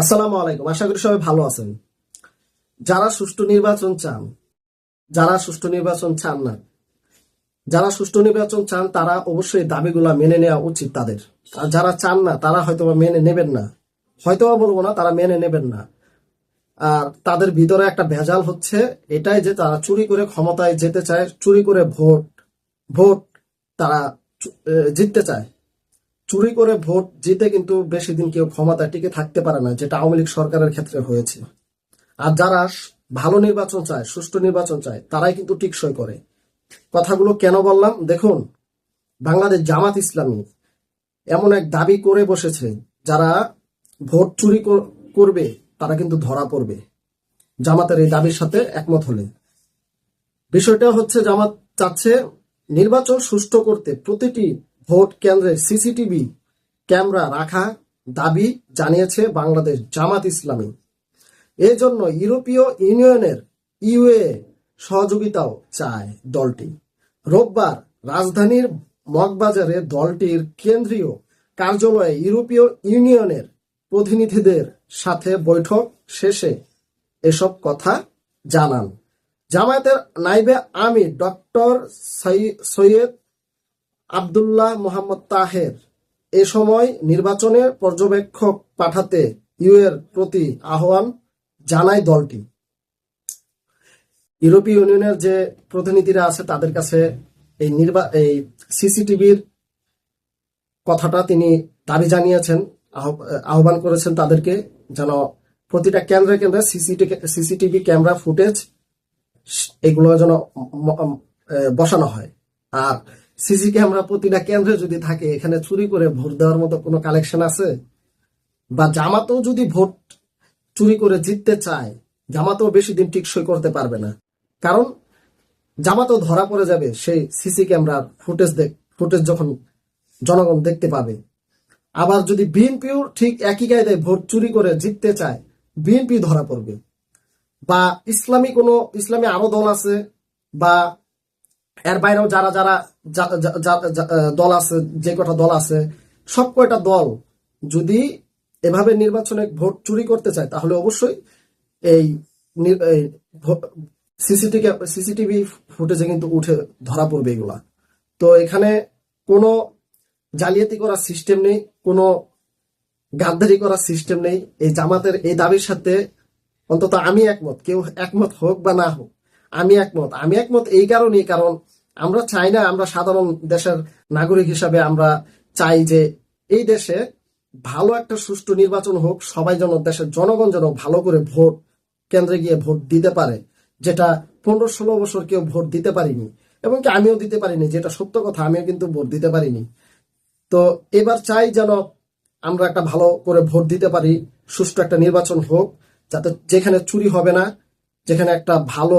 আসসালামু আলাইকুম। আশা করি সবাই ভালো আছেন। যারা সুষ্ঠু নির্বাচন চান, যারা সুষ্ঠু নির্বাচন চান না, যারা সুষ্ঠু নির্বাচন চান, তারা অবশ্যই দাবিগুলা মেনে নেওয়া উচিত তাদের। আর যারা চান না, তারা হয়তোবা মেনে নেবেন না। হয়তোবা বলব না, তারা মেনে নেবেন না। আর তাদের ভিতরে একটা ভেজাল হচ্ছে, এটাই যে তারা চুরি করে ক্ষমতায় যেতে চায়, চুরি করে ভোট ভোট তারা জিততে চায়। চুরি করে ভোট জিতে কিন্তু বেশি দিন কেউ ক্ষমতায় টিকে থাকতে পারে না, যেটা আওয়ামী লীগ সরকারের ক্ষেত্রে হয়েছে। আর যারা ভালো নির্বাচন চায়, সুষ্ঠু নির্বাচন চায়, তারাই কিন্তু টিকসই করে। কথাগুলো কেন বললাম? দেখুন, বাংলাদেশ জামাত ইসলামী এমন এক দাবি করে বসেছে, যারা ভোট চুরি করবে, তারা কিন্তু ধরা পড়বে। জামাতের এই দাবির সাথে একমত হলে। বিষয়টা হচ্ছে, জামাত চাচ্ছে নির্বাচন সুষ্ঠু করতে প্রতিটি ভোট কেন্দ্রে সিসিটিভি ক্যামেরা রাখা দাবি জানিয়েছে বাংলাদেশ জামাত ইসলামী। এই জন্য ইউরোপীয় ইউনিয়নের ইউএ সহযোগিতাও চায় দলটি। রোববার রাজধানীর মগবাজারে দলটির কেন্দ্রীয় কার্যালয়ে ইউরোপীয় ইউনিয়নের প্রতিনিধিদের সাথে বৈঠক শেষে এসব কথা জানান। জামায়াতের নাইবে আমির ডক্টর সৈয়দ আবদুল্লাহ মোহাম্মদ তাহের এ সময় নির্বাচনের পর্যবেক্ষক পাঠাতে ইউ এর প্রতি আহ্বান জানায় দলটি। ইউরোপীয় ইউনিয়নের যে প্রতিনিধিরা আছে তাদের কাছে এই নির্বা, এই সিসিটিভির কথাটা তিনি দাবি জানিয়েছেন, আহ্ব- আহ্বান করেছেন তাদেরকে যেন প্রতিটা কেন্দ্রে কেন্দ্রে সিসিটিভি ক্যামেরা ফুটেজ এগুলো যেন বসানো হয়। আর সিসি ক্যামেরা প্রতিটা কেন্দ্রে যদি থাকে, এখানে চুরি করে ভোট দেওয়ার মতো কোনো কালেকশন আছে? বা জামাতেও যদি ভোট চুরি করে জিততে চায়, জামাতেও বেশি দিন টিকসই করতে পারবে না। কারণ জামাতেও ধরা পড়ে যাবে, সেই সিসি ক্যামেরার ফুটেজ দেখ, ফুটেজ যখন জনগণ দেখতে পাবে। আবার যদি বিএনপিও ঠিক একই কায়দায় ভোট চুরি করে জিততে চায়, বিএনপি ধরা পড়বে। বা ইসলামী কোনো, ইসলামী আরও দল আছে, বা এর বাইরেও যারা যারা দল আছে, যে কটা দল আছে, সব কয়টা দল যদি এভাবে নির্বাচনে ভোট চুরি করতে চায়, তাহলে অবশ্যই এই সিসিটিভি সিসিটিভি ফুটেজে কিন্তু উঠে ধরা পড়বে এগুলা। তো এখানে কোনো জালিয়াতি করার সিস্টেম নেই, কোনো গাদ্দারি করার সিস্টেম নেই। এই জামাতের এই দাবির সাথে অন্তত আমি একমত, কেউ একমত হোক বা না হোক আমি একমত। আমি একমত এই কারণেই, কারণ আমরা চাই না আমরা সাধারণ দেশের নাগরিক হিসাবে আমরা চাই যে এই দেশে ভালো একটা সুষ্ঠু নির্বাচন হোক, সবাই যেন দেশের জনগণ যেন ভালো করে ভোট কেন্দ্রে গিয়ে ভোট দিতে পারে, যেটা পনেরো ষোলো বছর কেউ ভোট দিতে পারিনি, এবং কি আমিও দিতে পারিনি, যেটা সত্য কথা, আমিও কিন্তু ভোট দিতে পারিনি। তো এবার চাই যেন আমরা একটা ভালো করে ভোট দিতে পারি, সুষ্ঠু একটা নির্বাচন হোক, যাতে যেখানে চুরি হবে না, যেখানে একটা ভালো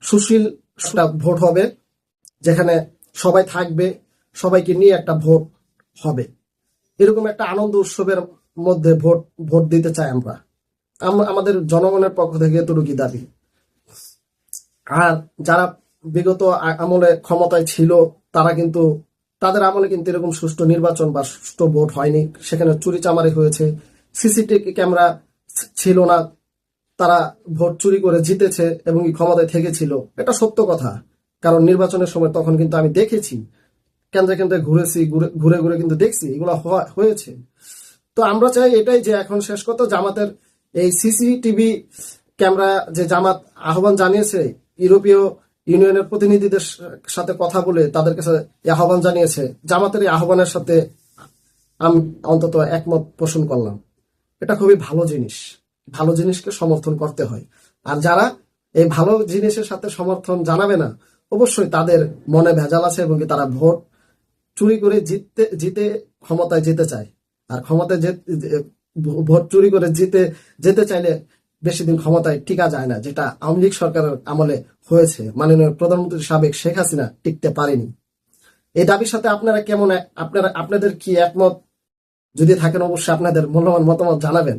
সুশীল একটা ভোট হবে, যেখানে সবাই থাকবে, সবাইকে নিয়ে একটা ভোট হবে। এরকম একটা আনন্দ উৎসবের মধ্যে ভোট ভোট দিতে চাই আমরা। আমাদের জনগণের পক্ষ থেকে এতটুকু দাবি। আর যারা বিগত আমলে ক্ষমতায় ছিল, তারা কিন্তু, তাদের আমলে কিন্তু এরকম সুষ্ঠু নির্বাচন বা সুষ্ঠু ভোট হয়নি। সেখানে চুরি চামারি হয়েছে। সিসিটিভি ক্যামেরা ছিল না। তারা ভোট চুরি করে জিতেছে এবং ক্ষমতায় থেকেছিল। এটা সত্য কথা। কারণ নির্বাচনের সময় তখন কিন্তু আমি দেখেছি, কেন্দ্রে কেন্দ্রে ঘুরেছি, ঘুরে ঘুরে কিন্তু দেখছি, এগুলো হয়েছে। তো আমরা চাই এটাই যে এখন শেষ কথা, জামাতের এই সিসিটিভি ক্যামেরা যে জামাত আহ্বান জানিয়েছে, ইউরোপীয় ইউনিয়নের প্রতিনিধিদের সাথে কথা বলে তাদের কাছে আহ্বান জানিয়েছে। জামাতের এই আহ্বানের সাথে আমি অন্তত একমত পোষণ করলাম। এটা খুবই ভালো জিনিস। ভালো জিনিসকে সমর্থন করতে হয়। আর যারা এই ভালো জিনিসের সাথে সমর্থন জানাবে না, অবশ্যই তাদের মনে ভেজাল আছে এবং তারা ভোট চুরি করে জিততে, জিতে ক্ষমতায় যেতে চায়। আর ক্ষমতায় ভোট চুরি করে জিতে, যেতে চাইলে বেশি দিন ক্ষমতায় টিকা যায় না, যেটা আওয়ামী লীগ সরকারের আমলে হয়েছে। মাননীয় প্রধানমন্ত্রী সাবেক শেখ হাসিনা টিকতে পারেনি। এই দাবির সাথে আপনারা কেমন, আপনারা, আপনাদের কি একমত? যদি থাকেন অবশ্যই আপনাদের মূল্যবান মতামত জানাবেন।